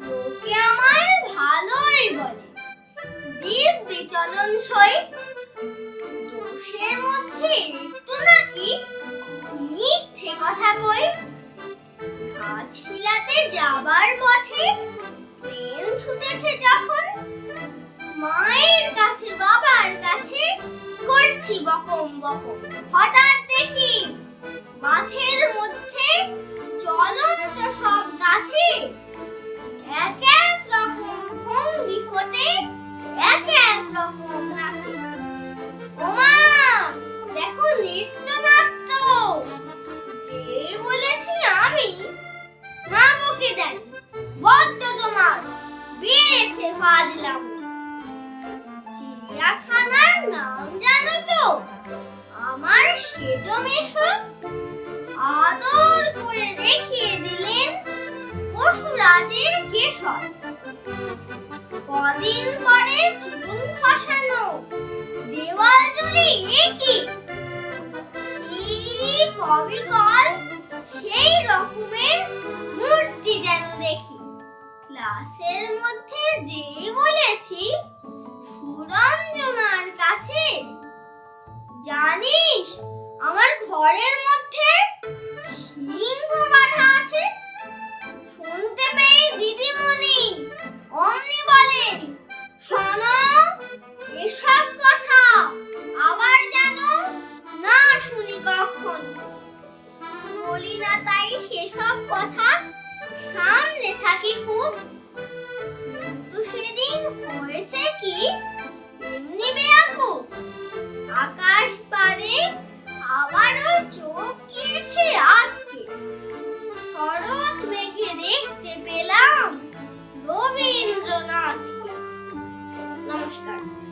লোকে আমায় ভালোই বলে। দীপ বিচলন সই। দোষের মধ্যে নাকি মিথ্যে কথা কই। আছিলাতে যাবার পথে ট্রেন ছুটেছে যখন। মায়ের কাছে, বাবার কাছে করছি বকম বকম। হঠাৎ দেখি মাথে বকে দেন। বড্ড তোমার। বেড়েছে বাজলাম চিড়িয়াখানার নাম জানো তো? আমার সেজ মেশো আদর করে দেখিয়ে দিলেন পশুরাজের কেশর। কদিন পরে চুন খসানো দেওয়াল জুড়ে একই কবিকল সেই রকমের মূর্তি যেন দেখি। ক্লাসের মধ্যে যে বলেছি, সুরঞ্জনার কাছে, জানিস, আমার ঘরের মধ্যে তাই সেসব কথা সামনে থাকি খুব। সেদিন হয়েছে কি? এমনি আকাশ পারে আবারও চোখ গিয়েছে আজকে। শরৎ মেঘে দেখতে পেলাম রবীন্দ্রনাথ নমস্কার।